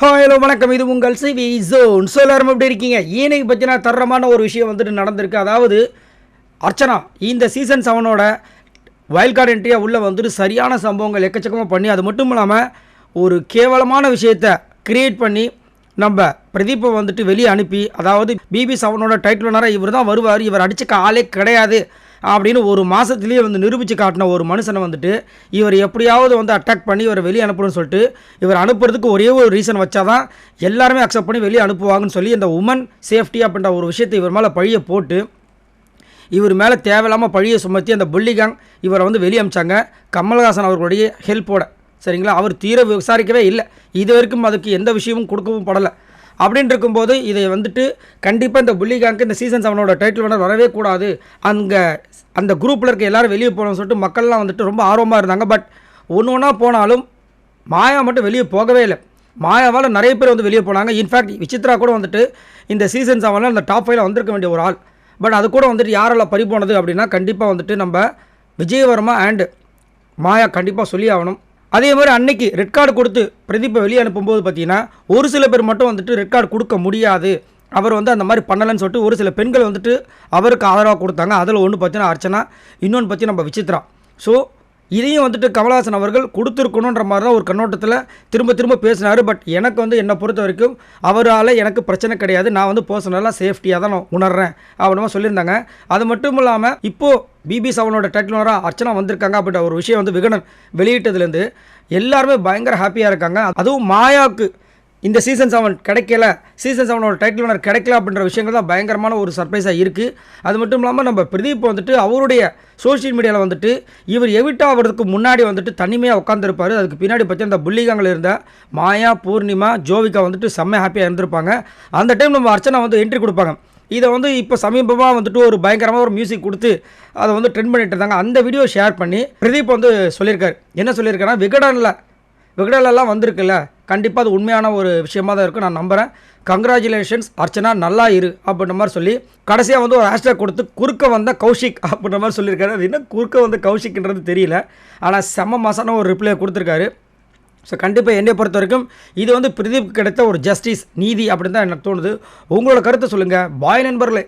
Hello வணக்கம். இது உங்கள் சிவி ஜோன் ஸோ எல்லாரும் எப்படி இருக்கீங்க? இன்னைக்கு பற்றின தரமான ஒரு விஷயம் வந்துட்டு நடந்திருக்கு. அதாவது அர்ச்சனா இந்த சீசன் செவனோட வைல்ட் கார்டு என்ட்ரியாக உள்ளே வந்துட்டு சரியான சம்பவங்கள் எக்கச்சக்கமாக பண்ணி அது மட்டும் இல்லாமல் ஒரு கேவலமான விஷயத்தை கிரியேட் பண்ணி நம்ம பிரதீப்பை வந்துட்டு வெளியே அனுப்பி அதாவது பிபி செவனோட டைட்டில் நேரம் இவர் தான் வருவார். இவர் அடிச்சுக்க ஆளே கிடையாது. அப்படின்னு ஒரு மாதத்துலேயே வந்து நிரூபித்து காட்டின ஒரு மனுஷனை வந்துட்டு இவர் எப்படியாவது வந்து அட்டாக் பண்ணி இவரை வெளியே அனுப்பணும்னு சொல்லிட்டு இவர் அனுப்புறதுக்கு ஒரே ஒரு ரீசன் வச்சாதான் எல்லாருமே அக்செப்ட் பண்ணி வெளியே அனுப்புவாங்கன்னு சொல்லி இந்த உமன் சேஃப்டி அப்படின்ற ஒரு விஷயத்தை இவர் மேலே பழியை போட்டு இவர் மேலே தேவையில்லாமல் பழியை சுமத்தி அந்த புள்ளிகாங் இவரை வந்து வெளியே அமிச்சாங்க. கமல்ஹாசன் அவர்களுடைய ஹெல்ப்போட சரிங்களா? அவர் தீர விசாரிக்கவே இல்லை. இது வரைக்கும் அதுக்கு எந்த விஷயமும் கொடுக்கவும் படலை. அப்படின்னு இருக்கும்போது இதை வந்துட்டு கண்டிப்பாக இந்த புள்ளிகாங்க்கு இந்த சீசன் செவனோட டைட்டில் வினர் வரவே கூடாது. அங்கே அந்த குரூப்பில் இருக்க எல்லாரும் வெளியே போகணும்னு சொல்லிட்டு மக்கள்லாம் வந்துட்டு ரொம்ப ஆர்வமாக இருந்தாங்க. பட் ஒன்று ஒன்றா போனாலும் மாயா மட்டும் வெளியே போகவே இல்லை. மாயாவால் நிறைய பேர் வந்து வெளியே போனாங்க. இன்ஃபேக்ட் விசித்ரா கூட வந்துட்டு இந்த சீசன் செவனில் அந்த டாப் ஃபைவ்ல வந்திருக்க வேண்டிய ஒரு ஆள். பட் அது கூட வந்துட்டு யாரால் பறி போனது அப்படின்னா கண்டிப்பாக வந்துட்டு நம்ம விஜயவர்மா அண்டு மாயா கண்டிப்பாக சொல்லி ஆகணும். அதே மாதிரி அன்னைக்கு ரெட் கார்டு கொடுத்து பிரதீப்பை வெளியே அனுப்பும்போது பார்த்தீங்கன்னா ஒரு சில பேர் மட்டும் வந்துட்டு ரெட் கார்டு கொடுக்க முடியாது. அவர் வந்து அந்த மாதிரி பண்ணலைன்னு சொல்லிட்டு ஒரு சில பெண்கள் வந்துட்டு அவருக்கு ஆதரவாக கொடுத்தாங்க. அதில் ஒன்று பார்த்தீங்கன்னா அர்ச்சனா இன்னொன்று பற்றி நம்ம விசித்ரா. ஸோ இதையும் வந்துட்டு கமலஹாசன் அவர்கள் கொடுத்துருக்கணுன்ற மாதிரி தான் ஒரு கண்ணோட்டத்தில் திரும்ப திரும்ப பேசினார். பட் எனக்கு வந்து என்னை பொறுத்த வரைக்கும் அவரால் எனக்கு பிரச்சனை கிடையாது. நான் வந்து பர்சனலாக சேஃப்டியாக தான் நான் உணர்றேன். அப்படிமா சொல்லியிருந்தாங்க. அது மட்டும் இல்லாமல் இப்போது பிபி செவனோட டைட்டிலராக அர்ச்சனா வந்திருக்காங்க அப்படின்ற ஒரு விஷயம் வந்து விகடன் வெளியிட்டதுலேருந்து எல்லாருமே பயங்கர ஹாப்பியாக இருக்காங்க. அதுவும் மாயாவுக்கு இந்த சீசன் செவன் கிடைக்கல சீசன் செவனோட டைட்டில் வினர் கிடைக்கல அப்படின்ற விஷயங்கள் தான் பயங்கரமான ஒரு சர்ப்ரைஸாக இருக்குது அது மட்டும் இல்லாமல் நம்ம பிரதீப் வந்துட்டு அவருடைய சோஷியல் மீடியாவில் வந்துட்டு இவர் எவிட்டா ஆகிறதுக்கு முன்னாடி வந்துட்டு தனிமையாக உட்காந்துருப்பாரு அதுக்கு பின்னாடி பற்றி அந்த புள்ளிகாங்கில் இருந்த மாயா பூர்ணிமா ஜோவிகா வந்துட்டு செம்ம ஹாப்பியாக இருந்திருப்பாங்க. அந்த டைம் நம்ம அர்ச்சனா வந்து என்ட்ரி கொடுப்பாங்க. இதை வந்து இப்போ சமீபமாக வந்துட்டு ஒரு பயங்கரமாக ஒரு மியூசிக் கொடுத்து அதை வந்து ட்ரெண்ட் பண்ணிட்டு இருந்தாங்க. அந்த வீடியோ ஷேர் பண்ணி பிரதீப் வந்து சொல்லியிருக்காரு. என்ன சொல்லியிருக்காருன்னா விகடனில் விகடலெல்லாம் வந்திருக்குல்ல. கண்டிப்பாக அது உண்மையான ஒரு விஷயமா தான் இருக்கும். நான் நம்புகிறேன் கங்க்ராச்சுலேஷன்ஸ் அர்ச்சனா நல்லா இரு அப்படின்ற மாதிரி சொல்லி கடைசியாக வந்து ஒரு ஹேஷ்டேக் கொடுத்து குறுக்க வந்த கௌஷிக் அப்படின்ற மாதிரி சொல்லியிருக்காரு. அது என்ன குறுக்க வந்த கௌஷிக்ன்றது தெரியல. ஆனால் செம்ம மாசான ஒரு ரிப்ளை கொடுத்துருக்காரு. ஸோ கண்டிப்பாக என்னை பொறுத்த வரைக்கும் இது வந்து பிரதீப் கிடைத்த ஒரு ஜஸ்டிஸ் நீதி அப்படின்னு தான் எனக்கு தோணுது. உங்களோட கருத்தை சொல்லுங்கள் பாய் நண்பர்களே.